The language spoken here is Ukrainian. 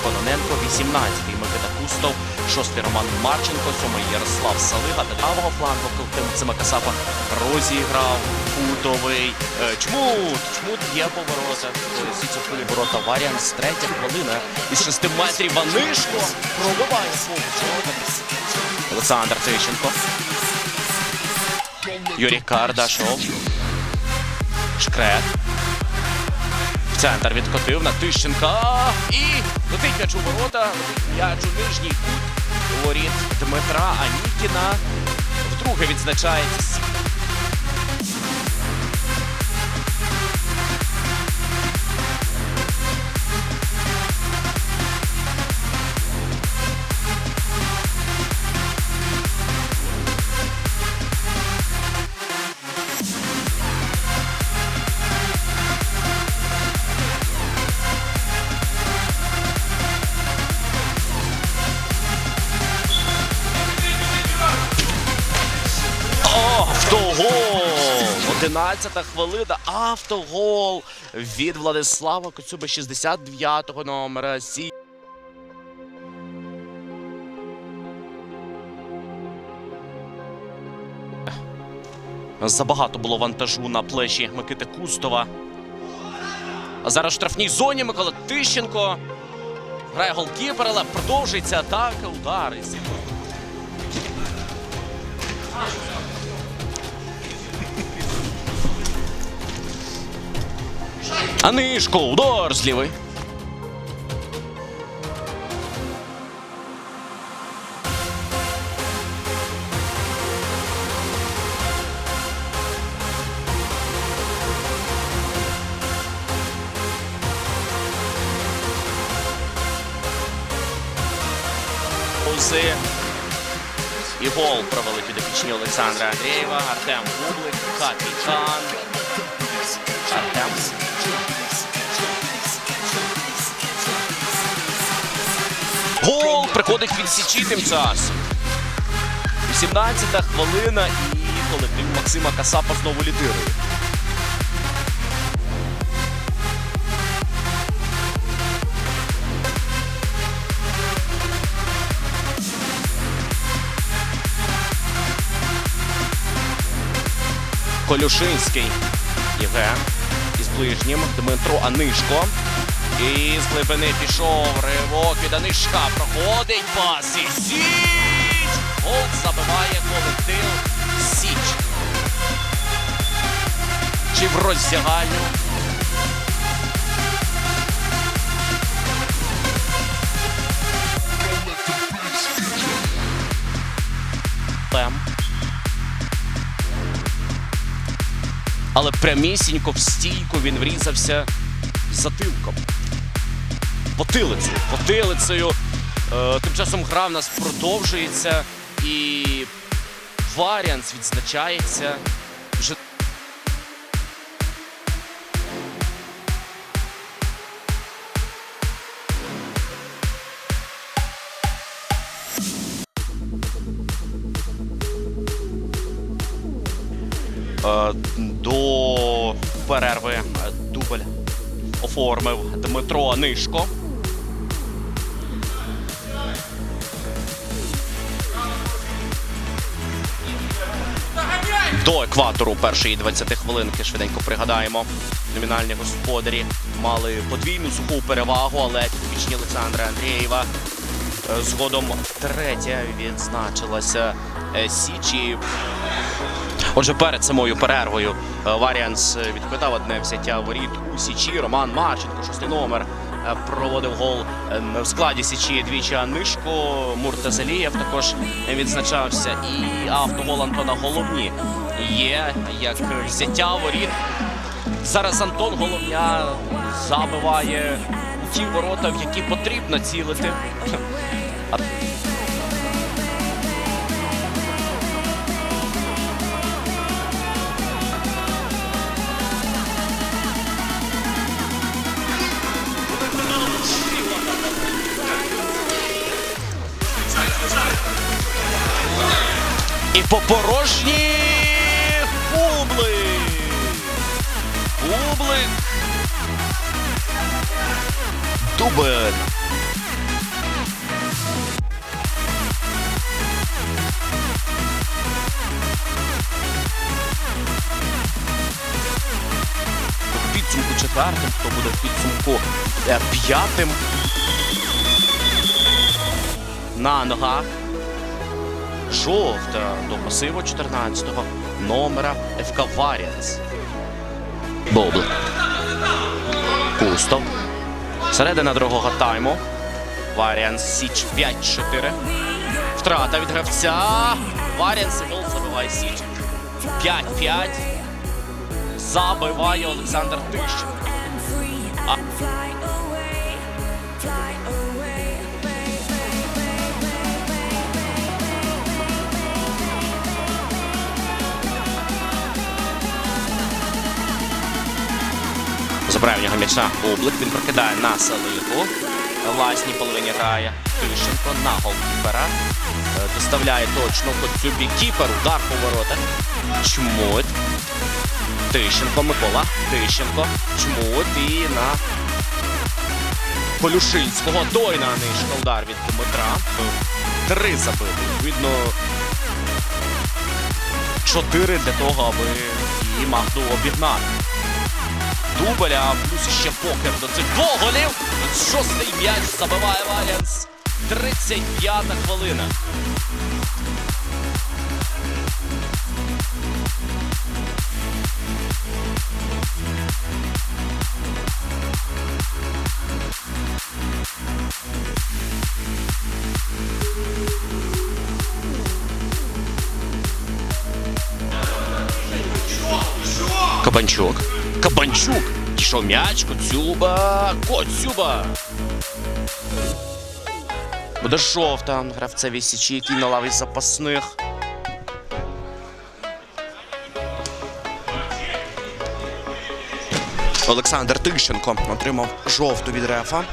Іваненко, 18-й Микита Кустов, 6-й Роман Марченко, 7-й Ярослав Салига правого флангу Максима Касапа розіграв кутовий е, чмут. Чмут є поворота. Сіцюкові ворота Варіанс. Третя хвилина. Із 6 метрів Ванишко пробиває свого Олександр Тищенко. Юрій Кардашов. Шкрет. Центр відкотив на Тищенка. І летить м'яч у ворота. М'яч у нижній кут. Воріт Дмитра Анікіна. Вдруге відзначається. 11 хвилина. Автогол від Владислава Коцюби 69-го номера. Забагато було вантажу на плечі Микити Кустова. А зараз в штрафній зоні Микола Тищенко. Грає голкіпер, але продовжується атака. Удари. Анишко, удар з. Узи. І гол провели підопічні Олександра Андрієва, Артем Бублик, капітан. Артем. Гол приходить від Січі тим часом. 18-та хвилина і колектив Максима Касапа знову лідирує. Колюшинський Євген із ближнім Дмитро Анишко. І з глибини пішов ривок від Анишка. Проходить пас і Січ! Гол забиває колектив Січ. Чи в роздягальню? Пем. Але прямісінько в стійку він врізався затилком. Потилицею. Потилицею. Е, тим часом гра в нас продовжується і Варіанс відзначається. Вже Е, До перерви дубль оформив Дмитро Нишко. До екватору першої 20 хвилинки швиденько пригадаємо. Номінальні господарі мали подвійну суху перевагу, але підвічні Олександра Андрієва е, згодом третя відзначилася е, Січі. Отже, перед самою перервою е, Варіанс е, одне взяття воріт у Січі. Роман Марченко, шостий номер, проводив гол в складі Січі двічі Анишко. Муртазалієв також відзначався. І автогол Антона Головні є як взяття воріт. Зараз Антон Головня забиває у ті ворота, в які потрібно цілити. І по порожній Дубин. Підсумку четвертим, хто буде підсумку е, п'ятим. На ногах. Жовта до пасиву 14-го номера ФК Варіанс. Бобл. Кустов. Середина другого тайму. Варіанс Січ 5-4. Втрата від гравця. Варіанс і гол забиває Січ. 5-5. Забиває Олександр Тищенко. Забирає в нього м'яча облик. Він прокидає на Салиху. Власній половині грає Тищенко на голкіпера. Е, Доставляє точно Коцюбі кіпер. Удар по воротах. Чмут. Тищенко, Микола. Тищенко. Чмут і на Полюшинського. Дойна нижка. Удар від Дмитра. Три забити. Відповідно, чотири для того, аби і Магду обігнати. Дубеля, плюс ще покер до цих двох голів. Шостий м'яч забиває Валянс. 35-та хвилина. Кабанчук. Кабанчук. Дійшов м'яч. Коцюба. Коцюба. Буде жовта. Гравцеві січі, який на лаві запасних. Олександр Тищенко отримав жовту від рефа.